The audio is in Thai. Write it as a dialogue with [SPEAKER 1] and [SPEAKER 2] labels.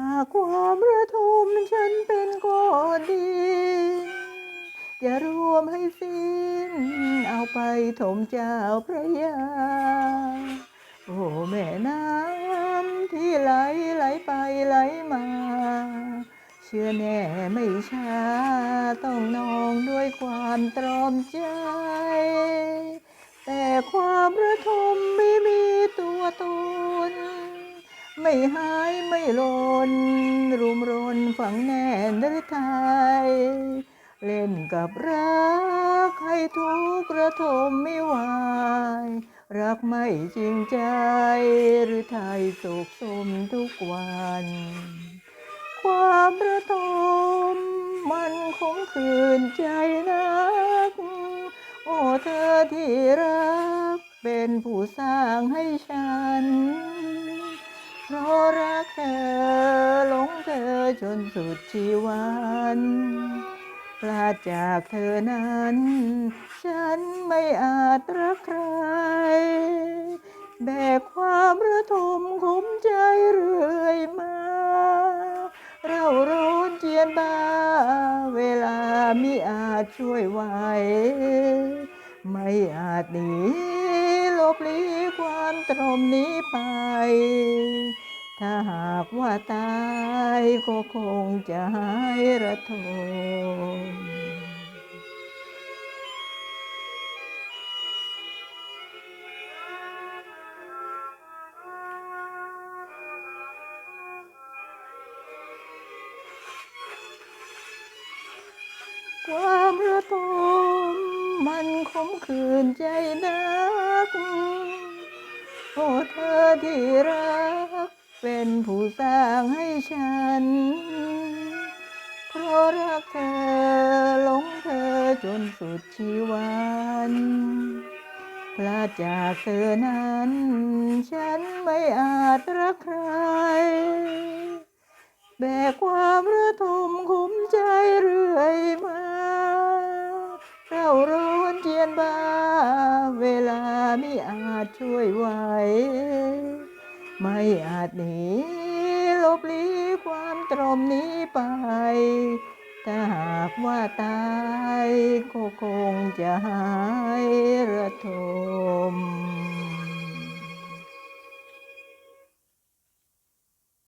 [SPEAKER 1] หากความระทมฉันเป็นก้อนดินอย่ารวมให้สิ้น เอาไปถมเจ้าพระยา โอ้แม่น้ำที่ไหลไหลไปไหลมา เชื่อแน่ไม่ช้า ต้องนองด้วยความตรอมใจ แต่ความระทมไม่มีตัวตน ไม่หา ไม่ลนรุมรนฝังแน่นหรือไทยเล่นกับรักให้ทุกข์ระทมไม่ไหวรักไม่จริงใจ หรือไทยโศกสมทุกวัน ความระทมมันคงคืนใจนัก โอ้เธอที่รักเป็นผู้สร้างให้ฉัน เพราะรักเธอหลงเธอจนสุดชีวันพลาดจากเธอนั้น ฉันไม่อาจรักใคร แบกความระทมขมใจเรื่อยมา เราร้อนเจียนบ้า เวลามิอาจช่วยไหว ไม่อาจหนี หลบหลีความตรมนี้ไป ถ้าหากว่าตายก็คงจะหายระทมความระทม มันขมขื่นใจนัก โอ้เธอที่รัก เป็นผู้สร้างให้ฉัน เพราะรักเธอหลงเธอจนสุดชีวันพลาดจากเธอนั้น ฉันไม่อาจรักใคร แบกความระทมคุ้มใจเรื่อยมา ไม่อาจช่วยไว้ ไม่อาจหนีหลบหลีความตรมนี้ไป ถ้าหากว่าตายก็คงจะหายระทม